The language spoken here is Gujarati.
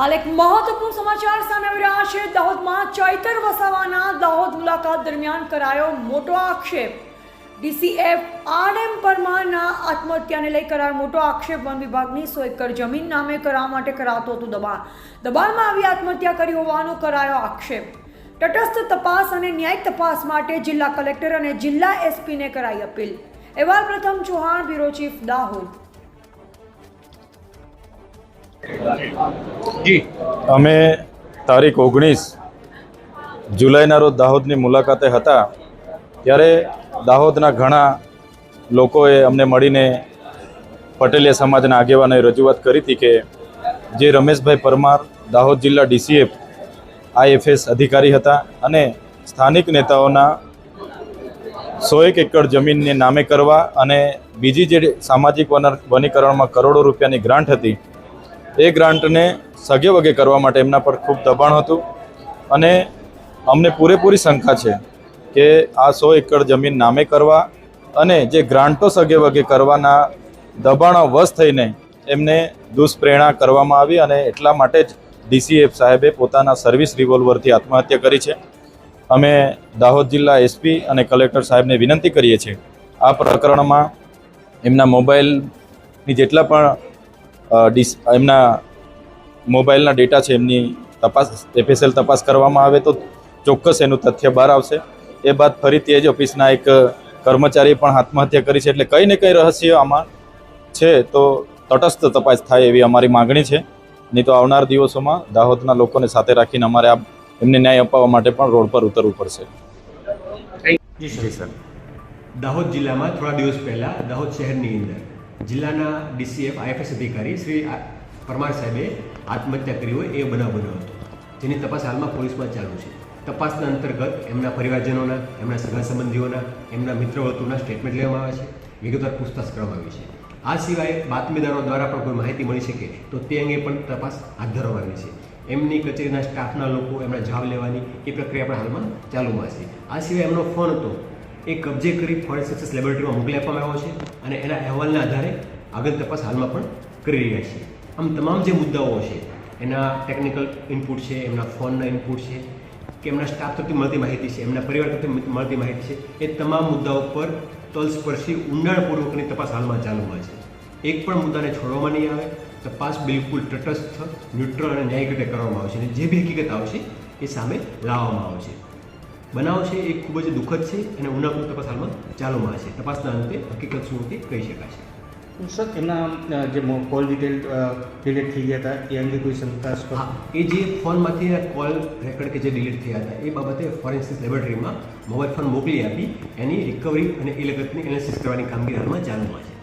હાલ એક મહત્વપૂર્ણ સમાચાર સામે આવી રહ્યા છે. દાહોદમાં ચૈતર વસાવાના દાહોદ મુલાકાત દરમિયાન કરાયો મોટો આક્ષેપ. ડીસીએફ આર એમ પરમારના આત્મહત્યાને લઈ કરાયો મોટો આક્ષેપ. વન વિભાગની સો એકર જમીન નામે કરાવવા માટે કરાતો હતું દબાણ. દબાણમાં આવી આત્મહત્યા કરી હોવાનો કરાયો આક્ષેપ. તટસ્થ તપાસ અને ન્યાયિક તપાસ માટે જિલ્લા કલેક્ટર અને જિલ્લા એસપીને કરાઈ અપીલ. અહેવાલ પ્રથમ ચૌહાણ, બ્યુરો ચીફ, દાહોદ. જી. અમે તારીખ ઓગણીસ જુલાઈના રોજ દાહોદની મુલાકાતે હતા. ત્યારે દાહોદના ઘણા લોકોએ અમને મળીને પટેલિયા સમાજના આગેવાનોએ રજૂઆત કરી હતી કે જે રમેશભાઈ પરમાર દાહોદ જિલ્લા ડીસીએફ આઈએફએસ અધિકારી હતા અને સ્થાનિક નેતાઓના સો એક એકડ જમીનને નામે કરવા અને બીજી જે સામાજિક વન વનીકરણમાં કરોડો રૂપિયાની ગ્રાન્ટ હતી એ ગ્રાન્ટને સગે વગે કરવા માટે એમના પર ખૂબ દબાણ હતું. અને અમને પૂરેપૂરી શંકા છે કે આ સો એકર જમીન નામે કરવા અને જે ગ્રાન્ટો સગે વગે કરવાના દબાણો વશ થઈને એમને દુષ્પ્રેરણા કરવામાં આવી અને એટલા માટે જ ડીસીએફ સાહેબે પોતાના સર્વિસ રિવોલ્વરથી આત્મહત્યા કરી છે. અમે દાહોદ જિલ્લા એસપી અને કલેક્ટર સાહેબને વિનંતી કરીએ છીએ, આ પ્રકરણમાં એમના મોબાઈલની જેટલા પણ ડીસ એમના મોબાઈલના ડેટા છે એમની તપાસ એફએસએલ તપાસ કરવામાં આવે તો ચોક્કસ એનું તથ્ય બહાર આવશે. એ બાદ ફરીથી એ જ ઓફિસના એક કર્મચારીએ પણ આત્મહત્યા કરી છે એટલે કંઈ ને કંઈ રહસ્ય આમાં છે તો તટસ્થ તપાસ થાય એવી અમારી માગણી છે. નહીં તો આવનાર દિવસોમાં દાહોદના લોકોને સાથે રાખીને અમારે આ એમને ન્યાય અપાવવા માટે પણ રોડ પર ઉતરવું પડશે. જી સર. દાહોદ જિલ્લામાં થોડા દિવસ પહેલા દાહોદ શહેરની અંદર જિલ્લાના ડીસીએફ આઈએફએસ અધિકારી શ્રી પરમાર સાહેબે આત્મહત્યા કરી હોય એ બનાવ બન્યો હતો, જેની તપાસ હાલમાં પોલીસમાં ચાલુ છે. તપાસના અંતર્ગત એમના પરિવારજનોના, એમના સગા સંબંધીઓના, એમના મિત્ર વર્તુળના સ્ટેટમેન્ટ લેવામાં આવે છે, વિગતવાર પૂછતાછ કરવામાં આવી છે. આ સિવાય બાતમીદારો દ્વારા પણ કોઈ માહિતી મળી શકે તો તે અંગે પણ તપાસ હાથ ધરવામાં આવી છે. એમની કચેરીના સ્ટાફના લોકો એમના જવાબ લેવાની એ પ્રક્રિયા પણ હાલમાં ચાલુમાં છે. આ સિવાય એમનો ફોન હતો એ કબજે કરી ફોરેન્સિક્સ લેબોરેટરીમાં મોકલી આપવામાં આવ્યો છે અને એના અહેવાલના આધારે આગળ તપાસ હાલમાં પણ કરી રહ્યા છીએ આમ તમામ જે મુદ્દાઓ છે, એના ટેકનિકલ ઇનપુટ છે, એમના ફોનના ઇનપુટ છે, કે એમના સ્ટાફ તરફથી મળતી માહિતી છે, એમના પરિવાર તરફથી મળતી માહિતી છે, એ તમામ મુદ્દાઓ પર તલસ્પર્શી ઊંડાણપૂર્વકની તપાસ હાલમાં ચાલુમાં છે. એક પણ મુદ્દાને છોડવામાં નહીં આવે. તપાસ બિલકુલ તટસ્થ, ન્યુટ્રલ અને ન્યાયિક રીતે કરવામાં આવશે અને જે બી હકીકત આવશે, એ સામે લાવવામાં આવશે. બનાવ છે એ ખૂબ જ દુઃખદ છે અને ઉનાપુર તપાસ હાલમાં ચાલુમાં છે તપાસના અંતે હકીકત શું હતી કહી શકાશે. સર એમના જે કોલ ડિટેલ ડિલીટ થઈ ગયા હતા એ અંગે કોઈ શંકાસ્પદ હા એ જે ફોનમાંથી કોલ રેકોર્ડ કે જે ડિલીટ થયા હતા એ બાબતે ફોરેન્સિક લેબોરેટરીમાં મોબાઈલ ફોન મોકલી આપી એની રિકવરી અને એ લગતની એનાલિસિસ કરવાની કામગીરી હાલમાં ચાલુમાં છે.